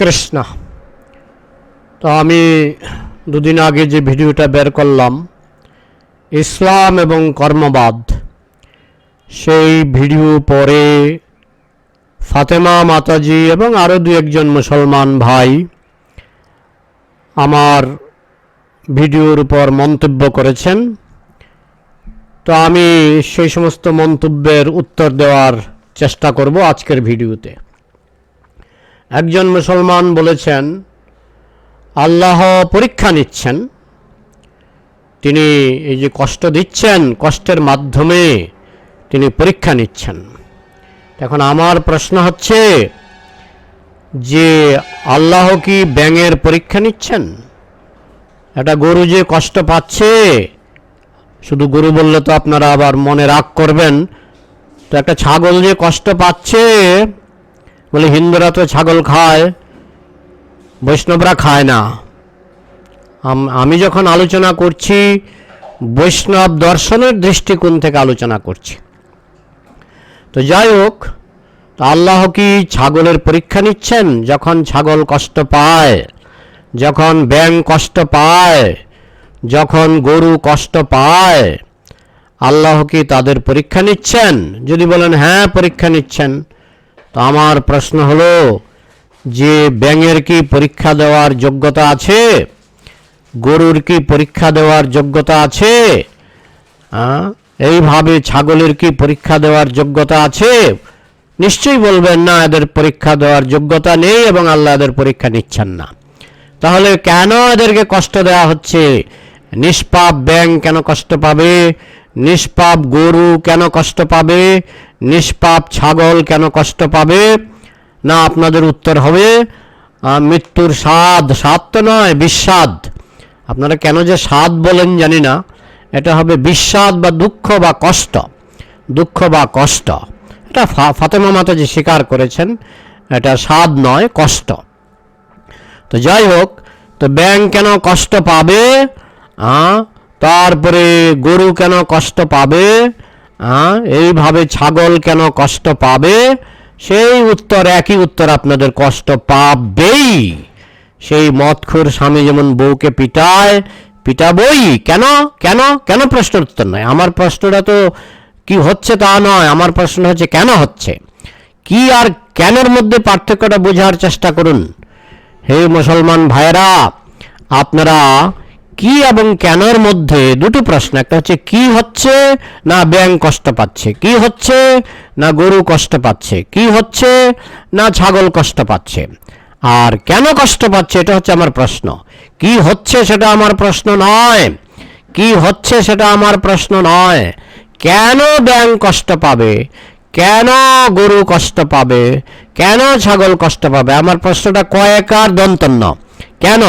কৃষ্ণ। তো আমি দুদিন আগে যে ভিডিওটা বের করলাম, ইসলাম এবং কর্মবাদ, সেই ভিডিও পরে ফাতেমা মাতাজি এবং আরও দু একজন মুসলমান ভাই আমার ভিডিওর উপর মন্তব্য করেছেন। তো আমি সেই সমস্ত মন্তব্যের উত্তর দেওয়ার চেষ্টা করব আজকের ভিডিওতে। একজন মুসলমান বলেছেন, আল্লাহ পরীক্ষা নিচ্ছেন। তিনি এই যে কষ্ট দিচ্ছেন, কষ্টের মাধ্যমে তিনি পরীক্ষা নিচ্ছেন। এখন আমার প্রশ্ন হচ্ছে, যে আল্লাহ কি ব্যাঙের পরীক্ষা নিচ্ছেন? একটা গরু যে কষ্ট পাচ্ছে, শুধু গরু বললে তো আপনারা আবার মনে রাগ করবেন, তো একটা ছাগল যে কষ্ট পাচ্ছে বলে, হিন্দুরা তো ছাগল খায়, বৈষ্ণবরা খায় না। আম- যখন আলোচনা করছি, বৈষ্ণব দর্শনের দৃষ্টিকোণ থেকে আলোচনা করছি। তো যাই হোক আল্লাহ কি ছাগলের পরীক্ষা নিচ্ছেন? যখন ছাগল কষ্ট পায়, যখন ব্যাং কষ্ট পায়, যখন গরু কষ্ট পায়, আল্লাহ কি তাদের পরীক্ষা নিচ্ছেন? যদি বলেন হ্যাঁ পরীক্ষা নিচ্ছেন। তো আমার প্রশ্ন হলো, যে ব্যাঙের কি পরীক্ষা দেওয়ার যোগ্যতা আছে? গরুর কি পরীক্ষা দেওয়ার যোগ্যতা আছে? এইভাবে ছাগলের কি পরীক্ষা দেওয়ার যোগ্যতা আছে? নিশ্চয়ই বলবেন, না, এদের পরীক্ষা দেওয়ার যোগ্যতা নেই এবং আল্লাহ এদের পরীক্ষা নিচ্ছেন না। তাহলে কেন এদেরকে কষ্ট দেওয়া হচ্ছে? নিষ্পাপ ব্যাং কেন কষ্ট পাবে? নিষ্পাপ গরু কেন কষ্ট পাবে? নিষ্পাপ ছাগল কেন কষ্ট পাবে? না, আপনাদের উত্তর হবে মৃত্যুর স্বাদ। স্বাদ তো নয়, বিস্বাদ। আপনারা কেন যে স্বাদ বলেন জানি না। এটা হবে বিস্বাদ বা দুঃখ বা কষ্ট। দুঃখ বা কষ্ট। এটা ফাতেমা মাতাজি স্বীকার করেছেন, এটা স্বাদ নয়, কষ্ট। তো যাই হোক, তো ব্যাং কেন কষ্ট পাবে? তারপরে গরু কেন কষ্ট পাবে? আ? এইভাবে ছাগল কেন কষ্ট পাবে? সেই উত্তর, একই উত্তর আপনাদের কষ্ট পাবেই। সেই মদখোর স্বামী যেমন বউকে পিটায়, পিটাবই। কেন? কেন? কেন প্রশ্নের উত্তর নয়? আমার প্রশ্নটা তো কি হচ্ছে তা নয়। আমার প্রশ্ন হচ্ছে, কেন হচ্ছে? কি আর কেনের মধ্যে পার্থক্যটা বোঝার চেষ্টা করুন? হে মুসলমান ভাইরা আপনারা কি এবং কেনর মধ্যে দুটো প্রশ্ন, একটা হচ্ছে কি হচ্ছে না ব্যাং কষ্ট পাচ্ছে, কি হচ্ছে না গরু কষ্ট পাচ্ছে, কি হচ্ছে না ছাগল কষ্ট পাচ্ছে, আর কেন কষ্ট পাচ্ছে এটা হচ্ছে আমার প্রশ্ন। কি হচ্ছে সেটা আমার প্রশ্ন নয়, কি হচ্ছে সেটা আমার প্রশ্ন নয়। কেন ব্যাং কষ্ট পাবে, কেন গরু কষ্ট পাবে, কেন ছাগল কষ্ট পাবে, আমার প্রশ্নটা কয়েকার দন্তন্য। কেন?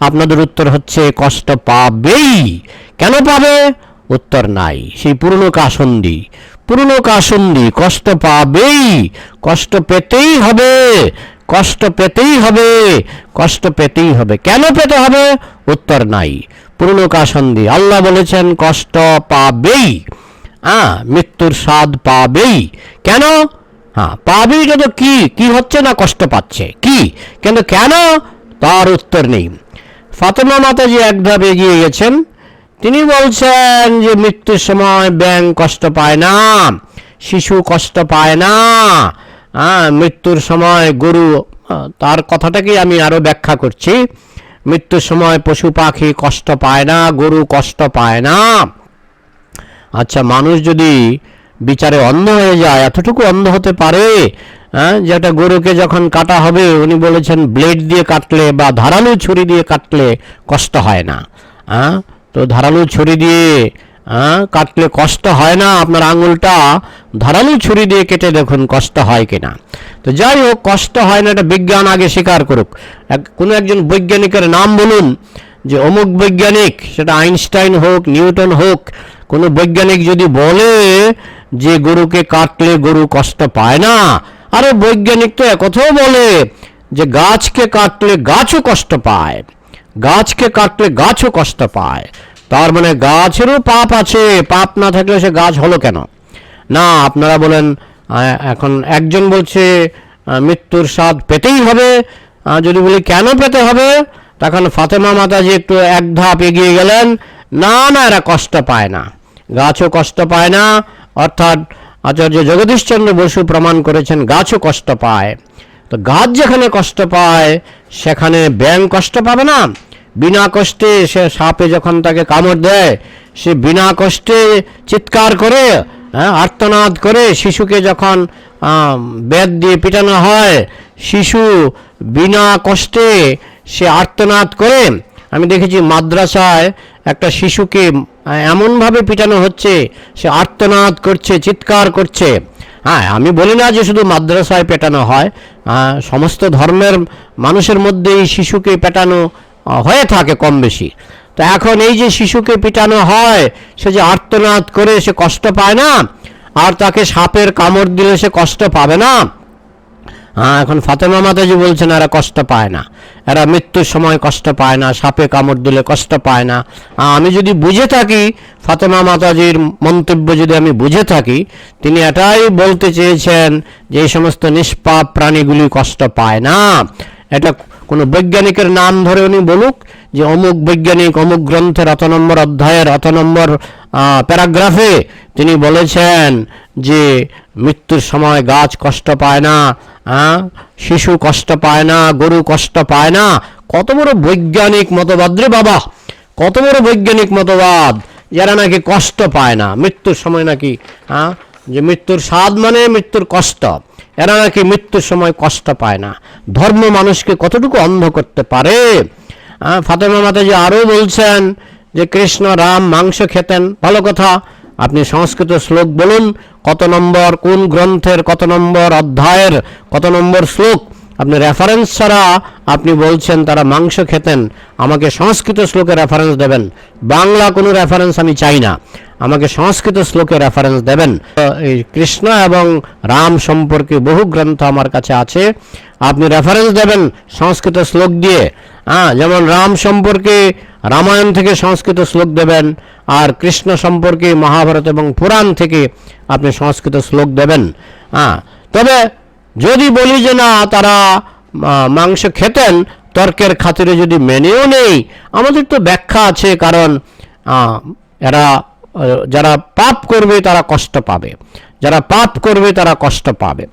আপনাদের উত্তর হচ্ছে, কষ্ট পাবেই। কেন পাবে? উত্তর নাই। সেই পুরনো কাসন্দি পুরনো কাসন্দি কষ্ট পাবেই। কষ্ট পেতেই হবে। কষ্ট পেতেই হবে। কষ্ট পেতেই হবে। কেন পেতে হবে? উত্তর নাই। পুরনো কাসন্দি আল্লাহ বলেছেন, কষ্ট পাবেই। হ্যাঁ মৃত্যুর স্বাদ পাবেই। কেন? হ্যাঁ পাবেই কিন্তু কি? কি হচ্ছে না কষ্ট পাচ্ছে? কি? কিন্তু কেন? তার উত্তর নেই। ফাতেমা মাতাজি একভাবে এগিয়ে গেছেন। তিনি বলছেন যে, মৃত্যুর সময় ব্যাং কষ্ট পায় না, শিশু কষ্ট পায় না। হ্যাঁ মৃত্যুর সময় গরু, তার কথাটাকেই আমি আরও ব্যাখ্যা করছি। মৃত্যুর সময় পশু পাখি কষ্ট পায় না, গরু কষ্ট পায় না। আচ্ছা মানুষ যদি বিচারে অন্ধ হয়ে যায়, এতটুকু অন্ধ হতে পারে? হ্যাঁ যে একটা গরুকে যখন কাটা হবে, উনি বলেছেন ব্লেড দিয়ে কাটলে বা ধারালো ছুরি দিয়ে কাটলে কষ্ট হয় না। হ্যাঁ তো ধারালো ছুরি দিয়ে হ্যাঁ কাটলে কষ্ট হয় না, আপনার আঙুলটা ধারালো ছুরি দিয়ে কেটে দেখুন কষ্ট হয় কিনা। তো যাই হোক, কষ্ট হয় না, এটা বিজ্ঞান আগে স্বীকার করুক। কোনো একজন বৈজ্ঞানিকের নাম বলুন, যে অমুক বৈজ্ঞানিক, সেটা আইনস্টাইন হোক, নিউটন হোক, কোনো বৈজ্ঞানিক যদি বলে যে গরুকে কাটলে গরু কষ্ট পায় না আরে বৈজ্ঞানিক তো একথাও বলে যে গাছকে কাটলে গাছও কষ্ট পায়, গাছকে কাটলে গাছও কষ্ট পায়। তার মানে গাছেরও পাপ আছে, পাপ না থাকলে সে গাছ হলো কেন? না, আপনারা বলেন এখন একজন বলছে মৃত্যুর স্বাদ পেতেই হবে যদি বলি কেন পেতে হবে, তখন ফাতেমা মাতাজি একটু এক ধাপ এগিয়ে গেলেন, না না, এরা কষ্ট পায় না, গাছও কষ্ট পায় না, অর্থাৎ আচার্য জগদীশচন্দ্র বসু প্রমাণ করেছেন, গাছও কষ্ট পায়। তো গাছ যেখানে কষ্ট পায়, সেখানে ব্যাং কষ্ট পাবে না। বিনা কষ্টে সে সাপে যখন তাকে কামড় দেয়, সে বিনা কষ্টে চিৎকার করে হ্যাঁ আর্তনাদ করে শিশুকে যখন বেদ দিয়ে পিটানো হয়, শিশু বিনা কষ্টে সে আর্তনাদ করে আমি দেখেছি মাদ্রাসায় একটা শিশুকে এমনভাবে পিটানো হচ্ছে, সে আর্তনাদ করছে, চিৎকার করছে। হ্যাঁ আমি বলি না যে শুধু মাদ্রাসায় পেটানো হয় সমস্ত ধর্মের মানুষের মধ্যেই শিশুকে পেটানো হয়ে থাকে কম বেশি। তো এখন এই যে শিশুকে পিটানো হয়, সে যে আর্তনাদ করে, সে কষ্ট পায় না, আর তাকে সাপের কামড় দিলে সে কষ্ট পাবে না। হ্যাঁ এখন ফাতেমা মাতাজি বলছেন এরা কষ্ট পায় না। এরা মৃত্যুর সময় কষ্ট পায় না, সাপে কামড় দিলে কষ্ট পায় না। আমি যদি বুঝে থাকি, ফাতেমা মাতাজির মন্তব্য যদি আমি বুঝে থাকি, তিনি এটাই বলতে চেয়েছেন যে এই সমস্ত নিষ্পাপ প্রাণীগুলি কষ্ট পায় না। এটা কোনো বৈজ্ঞানিকের নাম ধরে উনি বলুক যে অমুক বৈজ্ঞানিক, অমুক গ্রন্থের অত নম্বর অধ্যায়ের অত নম্বর প্যারাগ্রাফে তিনি বলেছেন যে মৃত্যুর সময় গাছ কষ্ট পায় না। আহ, শিশু কষ্ট পায় না গরু কষ্ট পায় না। কত বড় বৈজ্ঞানিক মতবাদ রে বাবা। কত বড় বৈজ্ঞানিক মতবাদ। যারা নাকি কষ্ট পায় না। মৃত্যুর সময় নাকি হ্যাঁ? যে মৃত্যুর স্বাদ মানে মৃত্যুর কষ্ট। এরা নাকি মৃত্যুর সময় কষ্ট পায় না। ধর্ম মানুষকে কতটুকু অন্ধ করতে পারে? আহ, ফাতেমা মাতাজি আরও বলছেন যে কৃষ্ণ রাম মাংস খেতেন। ভালো কথা। আপনি সংস্কৃত শ্লোক বলুন, কত নম্বর, কোন গ্রন্থের কত নম্বর অধ্যায়ের কত নম্বর শ্লোক? আপনি রেফারেন্স ছাড়া আপনি বলছেন তারা মাংস খেতেন, আমাকে সংস্কৃত শ্লোকে রেফারেন্স দেবেন। বাংলা কোনো রেফারেন্স আমি চাই না, আমাকে সংস্কৃত শ্লোকে রেফারেন্স দেবেন। এই কৃষ্ণ এবং রাম সম্পর্কে বহু গ্রন্থ আমার কাছে আছে, আপনি রেফারেন্স দেবেন সংস্কৃত শ্লোক দিয়ে। হ্যাঁ যেমন রাম সম্পর্কে রামায়ণ থেকে সংস্কৃত শ্লোক দেবেন আর কৃষ্ণ সম্পর্কে মহাভারত এবং পুরাণ থেকে আপনি সংস্কৃত শ্লোক দেবেন। হ্যাঁ তবে যদি বলি যে না, তারা মাংস খেতেন, তর্কের খাতিরে যদি মেনেও নেই, আমাদের তো ব্যাখ্যা আছে কারণ এরা যারা পাপ করবে তারা কষ্ট পাবে। যারা পাপ করবে তারা কষ্ট পাবে।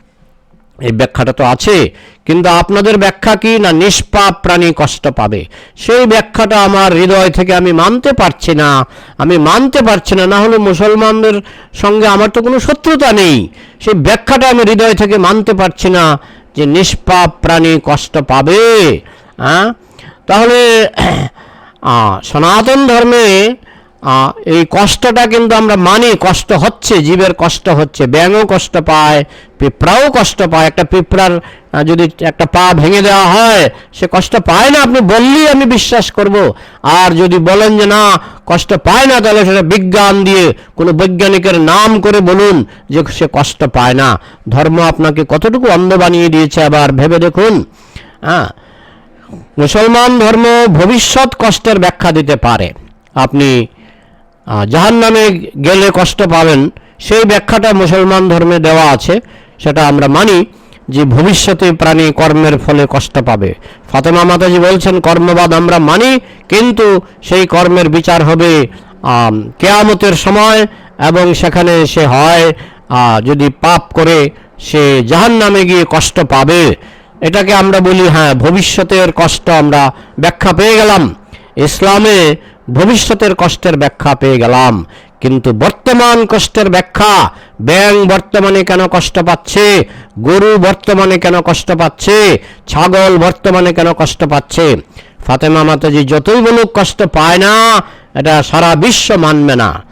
এই ব্যাখ্যাটা তো আছে, কিন্তু আপনাদের ব্যাখ্যা কি না নিষ্পাপ প্রাণী কষ্ট পাবে? সেই ব্যাখ্যাটা আমার হৃদয় থেকে আমি মানতে পারছি না। আমি মানতে পারছি না না হলে মুসলমানদের সঙ্গে আমার তো কোনো শত্রুতা নেই। সেই ব্যাখ্যাটা আমি হৃদয় থেকে মানতে পারছি না যে নিষ্পাপ প্রাণী কষ্ট পাবে। হ্যাঁ তাহলে সনাতন ধর্মে এই কষ্টটা কিন্তু আমরা মানি, কষ্ট হচ্ছে, জীবের কষ্ট হচ্ছে, ব্যাঙও কষ্ট পায়, পিঁপড়াও কষ্ট পায়, একটা পিঁপড়ার যদি একটা পা ভেঙে দেওয়া হয়, সে কষ্ট পায় না, আপনি বললেই আমি বিশ্বাস করব। আর যদি বলেন যে না, কষ্ট পায় না, তাহলে সেটা বিজ্ঞান দিয়ে, কোনো বৈজ্ঞানিকের নাম করে বলুন যে সে কষ্ট পায় না। ধর্ম আপনাকে কতটুকু অন্ধ বানিয়ে দিয়েছে আবার ভেবে দেখুন। হ্যাঁ মুসলমান ধর্ম ভবিষ্যৎ কষ্টের ব্যাখ্যা দিতে পারে। আপনি জাহান নামে গেলে কষ্ট পাবেন। সেই ব্যাখ্যাটা মুসলমান ধর্মে দেওয়া আছে, সেটা আমরা মানি যে ভবিষ্যতে প্রাণী কর্মের ফলে কষ্ট পাবে। ফাতেমা মাতাজি বলছেন, কর্মবাদ আমরা মানি, কিন্তু সেই কর্মের বিচার হবে কেয়ামতের সময়, এবং সেখানে সে হয় যদি পাপ করে, সে জাহান নামে গিয়ে কষ্ট পাবে। এটাকে আমরা বলি হ্যাঁ ভবিষ্যতের কষ্ট আমরা ব্যাখ্যা পেয়ে গেলাম। ইসলামে ভবিষ্যতের কষ্টের ব্যাখ্যা পেয়ে গেলাম। কিন্তু বর্তমান কষ্টের ব্যাখ্যা, ব্যাং বর্তমানে কেন কষ্ট পাচ্ছে? গরু বর্তমানে কেন কষ্ট পাচ্ছে? ছাগল বর্তমানে কেন কষ্ট পাচ্ছে? ফাতেমা মাতাজি যতই বলুক কষ্ট পায় না, এটা সারা বিশ্ব মানবে না।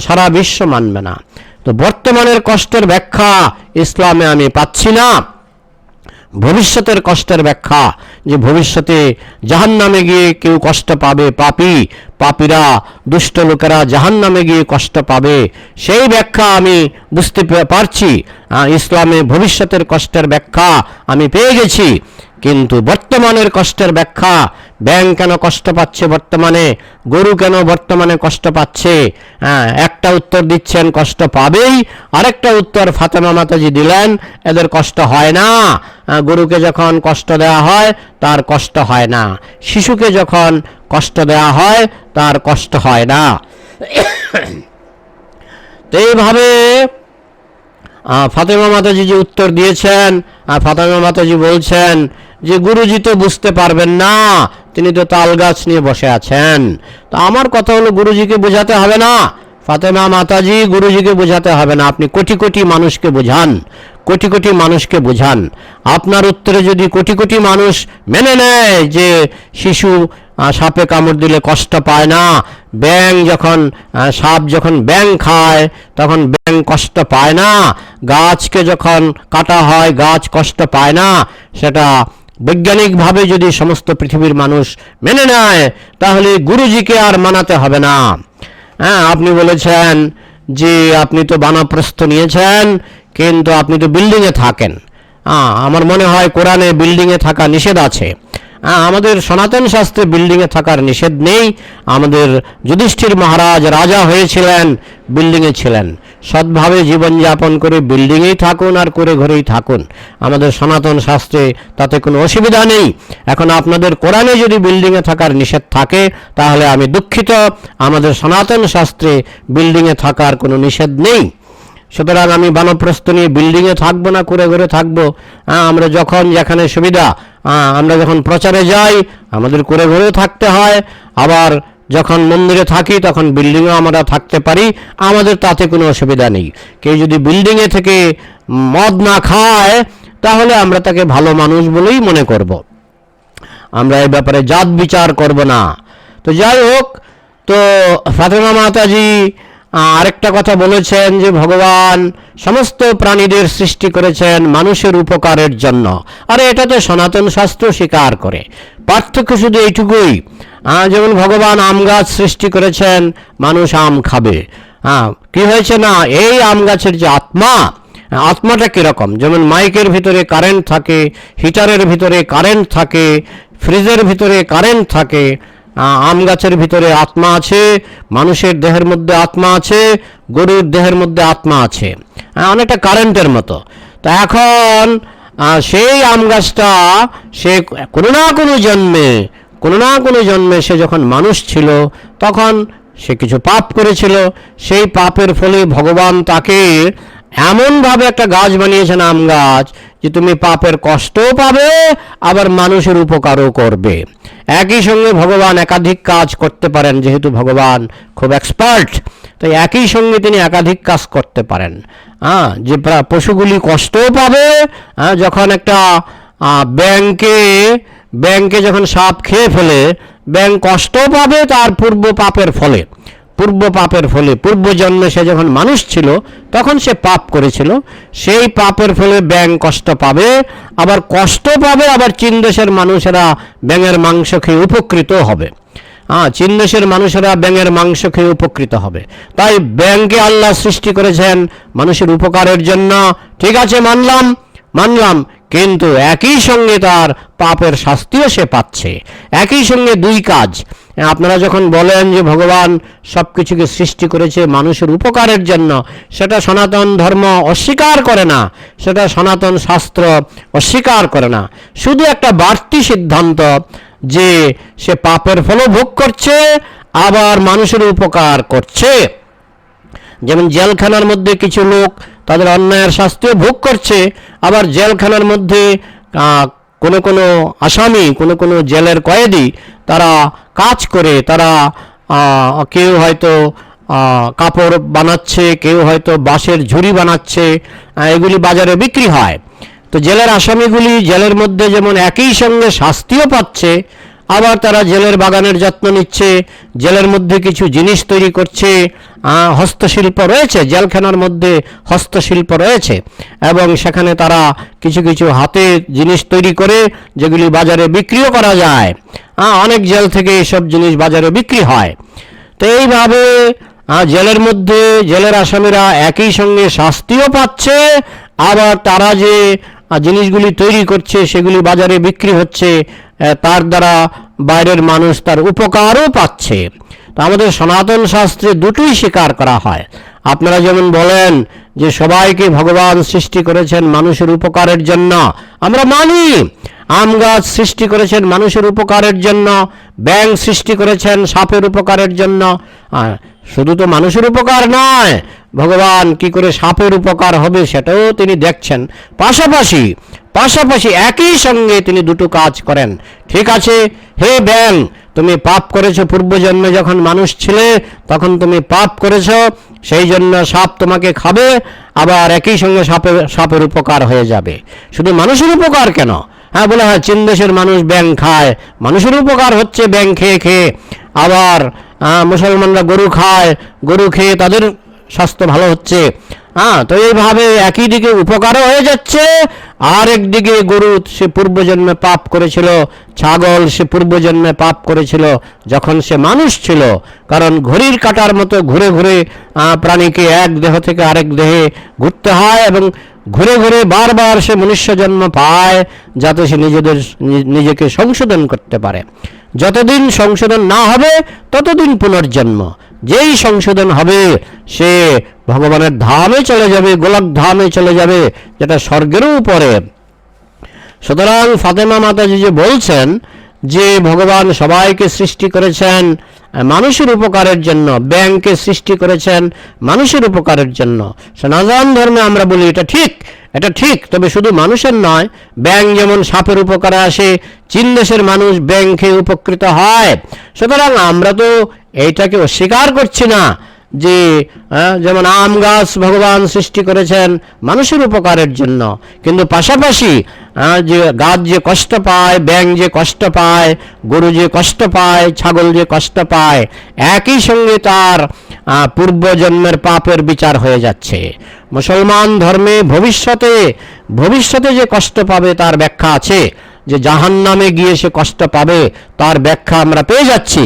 সারা বিশ্ব মানবে না। তো বর্তমানের কষ্টের ব্যাখ্যা ইসলামে আমি পাচ্ছি না। ভবিষ্যতের কষ্টের ব্যাখ্যা যে ভবিষ্যতে জাহান নামে গিয়ে কেউ কষ্ট পাবে পাপী, পাপীরা, দুষ্ট লোকেরা জাহান নামে গিয়ে কষ্ট পাবে। সেই ব্যাখ্যা আমি বুঝতে পারছি। ইসলামে ভবিষ্যতের কষ্টের ব্যাখ্যা আমি পেয়ে গেছি। কিন্তু বর্তমানের কষ্টের ব্যাখ্যা ব্যাং কেন কষ্ট পাচ্ছে বর্তমানে? গরু কেন বর্তমানে কষ্ট পাচ্ছে? হ্যাঁ একটা উত্তর দিচ্ছেন, কষ্ট পাবেই। আরেকটা উত্তর ফাতেমা মাতাজি দিলেন, এদের কষ্ট হয় না। গরুকে যখন কষ্ট দেওয়া হয়, তার কষ্ট হয় না। শিশুকে যখন কষ্ট দেওয়া হয়, তার কষ্ট হয় না। তো এইভাবে ফাতেমা মাতাজি যে উত্তর দিয়েছেন ফাতেমা মাতাজি বলছেন যে, গুরুজি তো বুঝতে পারবেন না। তিনি তো তাল গাছ নিয়ে বসে আছেন। তো আমার কথা হলো গুরুজিকে বোঝাতে হবে না। ফাতেমা মাতাজি গুরুজিকে বোঝাতে হবে না। আপনি কোটি কোটি মানুষকে বোঝান। কোটি কোটি মানুষকে বোঝান। আপনার উত্তরে যদি কোটি কোটি মানুষ মেনে নেয় যে শিশু সাপে কামড় দিলে কষ্ট পায় না ব্যাং যখন সাপ যখন ব্যাং খায়, তখন ব্যাং কষ্ট পায় না, গাছকে যখন কাটা হয়, গাছ কষ্ট পায় না, সেটা বৈজ্ঞানিকভাবে যদি সমস্ত পৃথিবীর মানুষ মেনে নেয় তাহলে গুরুজিকে আর মানাতে হবে না। হ্যাঁ আপনি বলেছেন যে আপনি তো বানাপ্রস্থ নিয়েছেন কিন্তু আপনি তো বিল্ডিংয়ে থাকেন। হ্যাঁ আমার মনে হয় কোরআনে বিল্ডিংয়ে থাকা নিষেধ আছে। হ্যাঁ, আমাদের সনাতন শাস্ত্রে বিল্ডিংয়ে থাকার নিষেধ নেই। আমাদের যুধিষ্ঠির মহারাজ রাজা হয়েছিলেন বিল্ডিংয়ে ছিলেন। সৎভাবে জীবনযাপন করে বিল্ডিংয়েই থাকুন আর করে ঘরেই থাকুন। আমাদের সনাতন শাস্ত্রে তাতে কোনো অসুবিধা নেই। এখন আপনাদের কোরআনে যদি বিল্ডিংয়ে থাকার নিষেধ থাকে, তাহলে আমি দুঃখিত। আমাদের সনাতন শাস্ত্রে বিল্ডিংয়ে থাকার কোনো নিষেধ নেই। সুতরাং আমি বানপ্রস্থ নিয়ে বিল্ডিংয়ে থাকব না, করে ঘরে থাকব। আমরা যখন যেখানে সুবিধা আমরা যখন প্রচারে যাই, আমাদের করে ঘরেও থাকতে হয়। আবার যখন মন্দিরে থাকি, তখন বিল্ডিংয়েও আমরা থাকতে পারি। আমাদের তাতে কোনো অসুবিধা নেই। কেউ যদি বিল্ডিংয়ে থেকে মদ না খায়, তাহলে আমরা তাকে ভালো মানুষ বলেই মনে করব। আমরা এই ব্যাপারে জাত বিচার করব না। তো যাই হোক, তো ফাতেমা মাতাজি আরেকটা কথা বলেছেন যে ভগবান সমস্ত প্রাণীদের সৃষ্টি করেছেন মানুষের উপকারের জন্য। আর এটা তো সনাতন শাস্ত্র স্বীকার করে। পার্থক্য শুধু এইটুকুই। যেমন ভগবান আম গাছ সৃষ্টি করেছেন, মানুষ আম খাবে। হ্যাঁ কি হয়েছে না? এই আম গাছের যে আত্মা, আত্মাটা কীরকম? যেমন মাইকের ভিতরে কারেন্ট থাকে, হিটারের ভিতরে কারেন্ট থাকে, ফ্রিজের ভিতরে কারেন্ট থাকে আম গাছের ভিতরে আত্মা আছে, মানুষের দেহের মধ্যে আত্মা আছে, গরুর দেহের মধ্যে আত্মা আছে। অনেকটা কারেন্টের মতো। তো এখন সেই আম গাছটা সে কোনো না কোনো জন্মে কোনো না কোনো জন্মে সে যখন মানুষ ছিল তখন সে কিছু পাপ করেছিল। সেই পাপের ফলে ভগবান তাকে এমনভাবে একটা গাছ বানিয়েছেন আম গাছ যে তুমি পাপের কষ্টও পাবে আবার মানুষের উপকারও করবে। একই সঙ্গে ভগবান একাধিক কাজ করতে পারেন যেহেতু ভগবান খুব এক্সপার্ট তাই একই সঙ্গে তিনি একাধিক কাজ করতে পারেন। হ্যাঁ যে পশুগুলি কষ্টও পাবে হ্যাঁ, যখন একটা ব্যাংকে ব্যাংকে যখন সাপ খেয়ে ফেলে, ব্যাংক কষ্ট পাবে তার পূর্ব পাপের ফলে। পূর্ব পাপের ফলে, পূর্ব জন্মে সে যখন মানুষ ছিল, তখন সে পাপ করেছিল। সেই পাপের ফলে ব্যাং কষ্ট পাবে, আবার কষ্ট পাবে, আবার চীন দেশের মানুষেরা ব্যাঙের মাংস খেয়ে উপকৃত হবে। হ্যাঁ চীন দেশের মানুষেরা ব্যাঙের মাংস খেয়ে উপকৃত হবে। তাই ব্যাংকে আল্লাহ সৃষ্টি করেছেন মানুষের উপকারের জন্য। ঠিক আছে, মানলাম? মানলাম। কিন্তু একই সঙ্গে তার পাপের শাস্তিও সে পাচ্ছে। একই সঙ্গে দুই কাজ। আপনারা যখন বলেন যে ভগবান সব কিছুকে সৃষ্টি করেছে মানুষের উপকারের জন্য, সেটা সনাতন ধর্ম অস্বীকার করে না, সেটা সনাতন শাস্ত্র অস্বীকার করে না। শুধু একটা বাড়তি সিদ্ধান্ত যে সে পাপের ফলও ভোগ করছে, আবার মানুষের উপকার করছে। যেমন জেলখানার মধ্যে কিছু লোক তাদের অন্যায়ের শাস্তিও ভোগ করছে, আবার জেলখানার মধ্যে কোনো কোনো আসামি, কোনো কোনো জেলের কয়েদি তারা কাজ করে, তারা কেউ হয়তো কাপড় বানাচ্ছে, কেউ হয়তো বাঁশের ঝুড়ি বানাচ্ছে এগুলি বাজারে বিক্রি হয়। তো জেলের আসামিগুলি জেলের মধ্যে যেমন একই সঙ্গে শাস্তিও পাচ্ছে আবার তারা জেলের বাগানের যত্ন নিচ্ছে, জেলের মধ্যে কিছু জিনিস তৈরি করছে হস্তশিল্প রয়েছে, জেলখানার মধ্যে হস্তশিল্প রয়েছে, এবং সেখানে তারা কিছু কিছু হাতে জিনিস তৈরি করে যেগুলি বাজারে বিক্রিও করা যায়। অনেক জেল থেকে এসব জিনিস বাজারে বিক্রি হয়। তো এইভাবে জেলের মধ্যে জেলের আসামিরা একই সঙ্গে শাস্তিও পাচ্ছে, আবার তারা যে জিনিসগুলি তৈরি করছে সেগুলি বাজারে বিক্রি হচ্ছে তার দ্বারা বাইরের মানুষ তার উপকারও পাচ্ছে। তো আমাদের সনাতন শাস্ত্রে দুটোই স্বীকার করা হয়। আপনারা যেমন বলেন যে সবাইকে ভগবান সৃষ্টি করেছেন মানুষের উপকারের জন্য, আমরা মানি। আম গাছ সৃষ্টি করেছেন মানুষের উপকারের জন্য ব্যাং সৃষ্টি করেছেন সাপের উপকারের জন্য। শুধু তো মানুষের উপকার নয় ভগবান কি করে সাপের উপকার হবে সেটাও তিনি দেখছেন। পাশাপাশি পাশাপাশি একই সঙ্গে তিনি দুটো কাজ করেন। ঠিক আছে, হে ব্যাং তুমি পাপ করেছ পূর্বজন্মে যখন মানুষ ছিলে, তখন তুমি পাপ করেছ, সেই জন্য সাপ তোমাকে খাবে, আবার একই সঙ্গে সাপের সাপের উপকার হয়ে যাবে। শুধু মানুষের উপকার কেন? হ্যাঁ বলে হয়, চীন দেশের মানুষ ব্যাং খায়, মানুষের উপকার হচ্ছে ব্যাং খেয়ে খেয়ে, আবার মুসলমানরা গরু খায়, গরু খেয়ে তাদের স্বাস্থ্য ভালো হচ্ছে। হ্যাঁ তো এইভাবে একই দিকে উপকারও হয়ে যাচ্ছে। আর একদিকে গরু সে পূর্বজন্মে পাপ করেছিল, ছাগল সে পূর্বজন্মে পাপ করেছিল, যখন সে মানুষ ছিল। কারণ ঘড়ির কাটার মতো ঘুরে ঘুরে প্রাণীকে এক দেহ থেকে আরেক দেহে ঘুরতে হয় এবং ঘুরে ঘুরে বারবার সে মনুষ্য জন্ম পায়, যাতে সে নিজেদের নিজেকে সংশোধন করতে পারে। যতদিন সংশোধন না হবে, ততদিন পুনর্জন্ম। যেই সংশোধন হবে, সে ভগবানের ধামে চলে যাবে, গোলক ধামে চলে যাবে, যেটা স্বর্গেরও উপরে। সুতরাং ফাতেমা মাতাজি যে বলছেন যে ভগবান সবাইকে সৃষ্টি করেছেন মানুষের উপকারের জন্য, ব্যাংকে সৃষ্টি করেছেন মানুষের উপকারের জন্য। সনাতন ধর্মে আমরা বলি, এটা ঠিক এটা ঠিক, তবে শুধু মানুষের নয় ব্যাং যেমন সাপের উপকারে আসে, চীন দেশের মানুষ ব্যাং খেয়ে উপকৃত হয়। সুতরাং আমরা তো এইটাকে অস্বীকার করছি না যে যেমন আম গাছ ভগবান সৃষ্টি করেছেন মানুষের উপকারের জন্য। কিন্তু পাশাপাশি যে গাছ যে কষ্ট পায় ব্যাং যে কষ্ট পায়, গরু যে কষ্ট পায়, ছাগল যে কষ্ট পায়, একই সঙ্গে তার পূর্বজন্মের পাপের বিচার হয়ে যাচ্ছে। মুসলমান ধর্মে ভবিষ্যতে ভবিষ্যতে যে কষ্ট পাবে তার ব্যাখ্যা আছে। যে জাহান নামে গিয়ে সে কষ্ট পাবে, তার ব্যাখ্যা আমরা পেয়ে যাচ্ছি।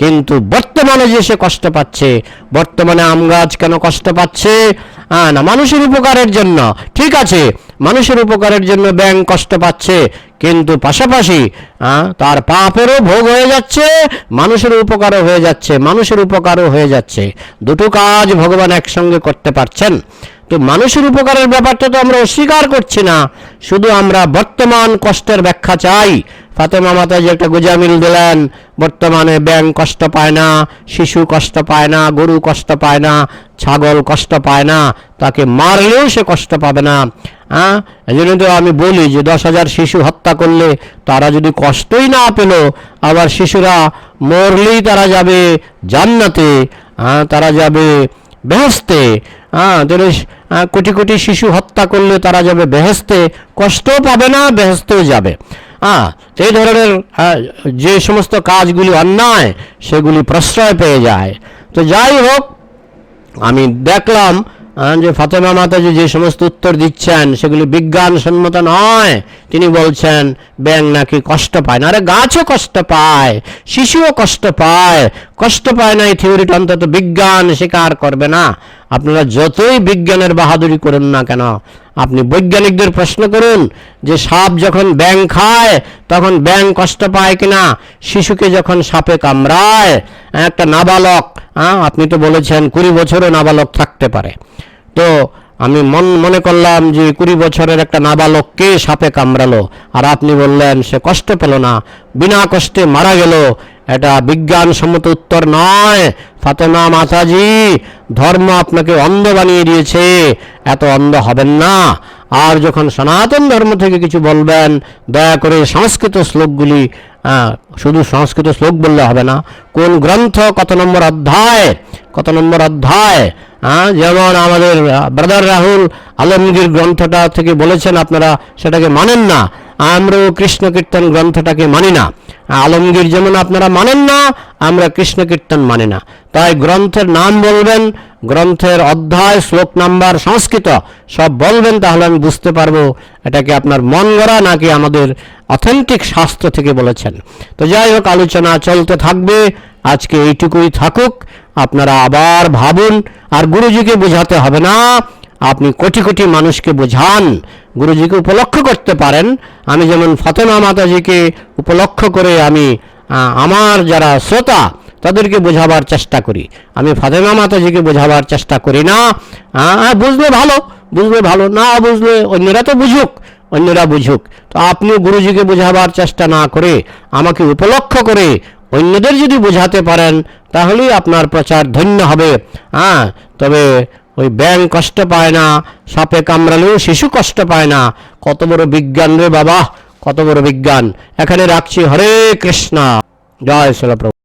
কিন্তু বর্তমানে যে সে কষ্ট পাচ্ছে, বর্তমানে আম গাছ কেন কষ্ট পাচ্ছে? না, মানুষের উপকারের জন্য। ঠিক আছে, মানুষের উপকারের জন্য ব্যাং কষ্ট পাচ্ছে, কিন্তু পাশাপাশি তার পাপেরও ভোগ হয়ে যাচ্ছে, মানুষের উপকারও হয়ে যাচ্ছে, মানুষের উপকারও হয়ে যাচ্ছে। দুটো কাজ ভগবান একসঙ্গে করতে পারছেন। তো মানুষের উপকারের ব্যাপারটা তো আমরা অস্বীকার করছি না। শুধু আমরা বর্তমান কষ্টের ব্যাখ্যা চাই। ফাতেমা মাতা যে একটা গোজামিল দিলেন, বর্তমানে ব্যাং কষ্ট পায় না, শিশু কষ্ট পায় না, গরু কষ্ট পায় না, ছাগল কষ্ট পায় না, তাকে মারলেও সে কষ্ট পাবে না। হ্যাঁ এই জন্য তো আমি বলি যে দশ হাজার শিশু হত্যা করলে তারা যদি কষ্টই না পেল, আবার শিশুরা মরলেই তারা যাবে জান্নাতে। হ্যাঁ তারা যাবে বেহেস্তে হ্যাঁ তাহলে কোটি কোটি শিশু হত্যা করলে তারা যাবে বেহেস্তে কষ্টও পাবে না বেহেস্তেও যাবে। হ্যাঁ এই ধরনের যে সমস্ত কাজগুলি অন্যায়, সেগুলি প্রশ্রয় পেয়ে যায়। তো যাই হোক, আমি দেখলাম যে ফাতেমা মাতাজি যে সমস্ত উত্তর দিচ্ছেন, সেগুলি বিজ্ঞানসম্মত নয়। তিনি বলছেন, ব্যাং নাকি কষ্ট পায় না। আরে গাছও কষ্ট পায়, শিশুও কষ্ট পায়। কষ্ট পায় না এই থিওরিটা, অন্তত বিজ্ঞান স্বীকার করবে না। আপনারা যতই বিজ্ঞানের বাহাদুরি করেন না কেন, আপনি বৈজ্ঞানিকদের প্রশ্ন করুন যে সাপ যখন ব্যাং খায়, তখন ব্যাং কষ্ট পায় কিনা? শিশুকে যখন সাপে কামড়ায় একটা নাবালক হ্যাঁ আপনি তো বলেছেন কুড়ি বছরও নাবালক থাকতে পারে। তো আমি মন মনে করলাম যে কুড়ি বছরের একটা নাবালককে সাপে কামড়ালো। আর আপনি বললেন, সে কষ্ট পেল না। বিনা কষ্টে মারা গেল। এটা বিজ্ঞানসম্মত উত্তর নয়। ফাতেমা মাতাজি, ধর্ম আপনাকে অন্ধ বানিয়ে দিয়েছে। এত অন্ধ হবেন না। আর যখন সনাতন ধর্ম থেকে কিছু বলবেন, দয়া করে সংস্কৃত শ্লোকগুলি শুধু সংস্কৃত শ্লোক বললে হবে না, কোন গ্রন্থ কত নম্বর অধ্যায়, কত নম্বর অধ্যায় হ্যাঁ যেমন আমাদের ব্রাদার রাহুল আলমগীর গ্রন্থটা থেকে বলেছেন আপনারা সেটাকে মানেন না আমরাও কৃষ্ণ কীর্তন গ্রন্থটাকে মানি না আলমগীর যেমন আপনারা মানেন না, আমরা কৃষ্ণ কীর্তন মানি না, তাই গ্রন্থের নাম বলবেন গ্রন্থের অধ্যায়, শ্লোক নাম্বার, সংস্কৃত, সব বলবেন তাহলে আমি বুঝতে পারব এটাকে আপনার মন গড়া নাকি আমাদের অথেন্টিক শাস্ত্র থেকে বলেছেন। তো যাই হোক, আলোচনা চলতে থাকবে। আজকে এইটুকুই থাকুক। আপনারা আবার ভাবুন, আর গুরুজিকে বোঝাতে হবে না। আপনি কোটি কোটি মানুষকে বোঝান। গুরুজিকে উপলক্ষ করতে পারেন। আমি যেমন ফাতেমা মাতাজিকে উপলক্ষ করে আমি আমার যারা শ্রোতা তাদেরকে বোঝাবার চেষ্টা করি। আমি ফাতেমা মাতাজিকে বোঝাবার চেষ্টা করি না। আহ, বুঝলে ভালো বুঝলে ভালো না বুঝলে অন্যরা তো বুঝুক অন্যরা বুঝুক। তো আপনিও গুরুজিকে বোঝাবার চেষ্টা না করে আমাকে উপলক্ষ করে অন্যদের যদি বোঝাতে পারেন তাহলেই আপনার প্রচার ধন্য হবে। হ্যাঁ তবে ওই ব্যাং কষ্ট পায় না সাপে কামড়ালেও শিশু কষ্ট পায় না। কত বড় বিজ্ঞান রে বাবা কত বড় বিজ্ঞান। এখানে রাখছি হরে কৃষ্ণা। জয় শিলপ্রভু